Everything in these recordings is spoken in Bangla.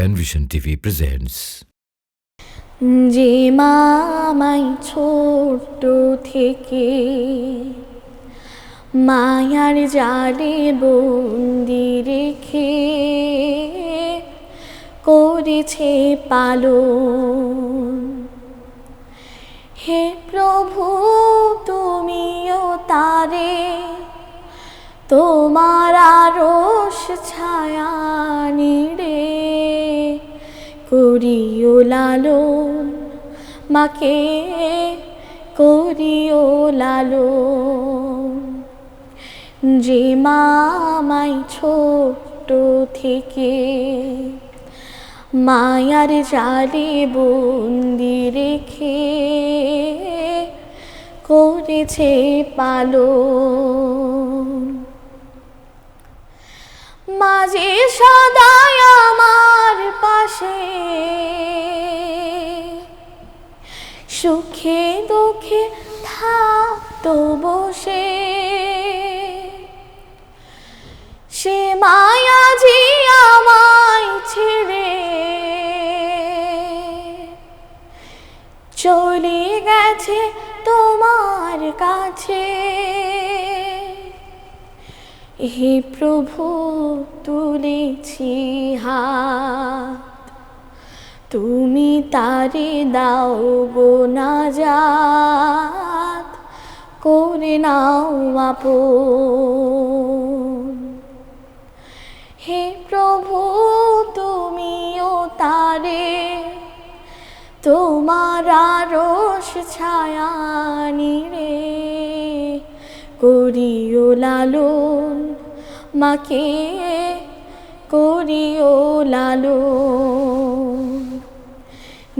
Penvision TV presents. যে মামাই ছোট্ট থেকে মায়ার জালে বন্দি রেখে করেছে পালন হে প্রভু, তুমিও তারে, তোমার আরশ ছায়া করিও লালন, মাকে করিও লালন। যে মামাই ছোট থেকে মায়ার জালে বন্দি রেখে করেছে পালন। মাঝে সদাই আমার সুখে দুঃখে থাকতো বসে। সে মায়াজি আমায় ছেড়ে চলে গেছে তোমার কাছে। হে প্রভু, তুলেছি হাত। তুমি তারে দাও গো না যাত করে নাও আপন। হে প্রভু, তুমিও তারে, তোমার আরশ ছায়ানি রে করিও লালন, মাকে করিও লালন।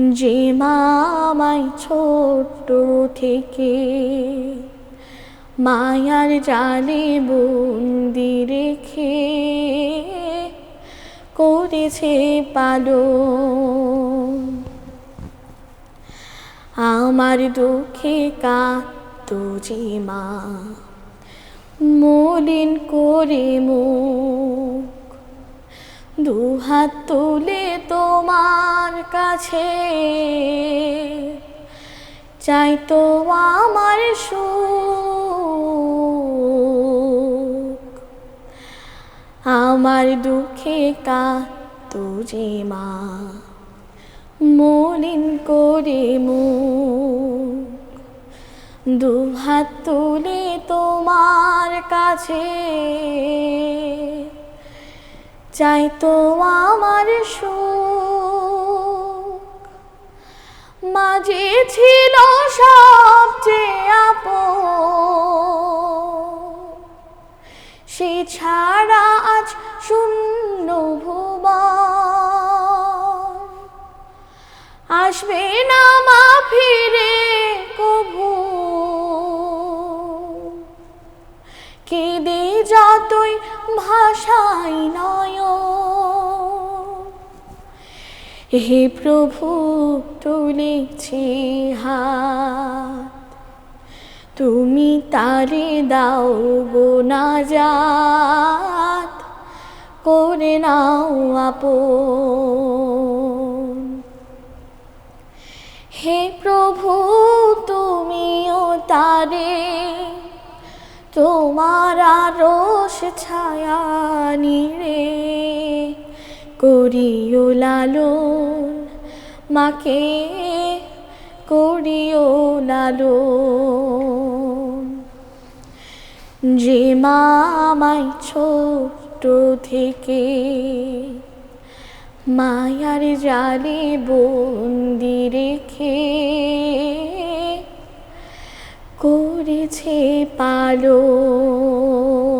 যে মামাই ছোট্ট থেকে মায়ার জালে বন্দি রেখে করেছে পালন। আমার দুঃখে কাঁদতো যে মা, মলিন করে মুখ দুহাত তুলে তোমার কাছে। চাই তো আমার সুখ। আমার দুঃখে কাঁদতো যে মা, মলিন করে মুখ। দুহাত তুলে তোমার কাছে। চাই তো আমার সুখ। মাঝে ছিল সবচেয়ে আপন। সে ছাড়া আজ শূন্য ভুবন। আসবে না মা ফিরে কভু। কেঁদে যতই ভাষাই নয় হে প্রভু তুলেছি হাত তুমি তারে দাও গো না যাত করে নাও আপন। হে প্রভু, তুমিও তারে। তোমার আরশ ছায়া নিরে। করিও লালন, মাকে করিও লালন। যে মামাই ছোট থেকে মায়ার জালে বন্দি রেখে করেছে পালন।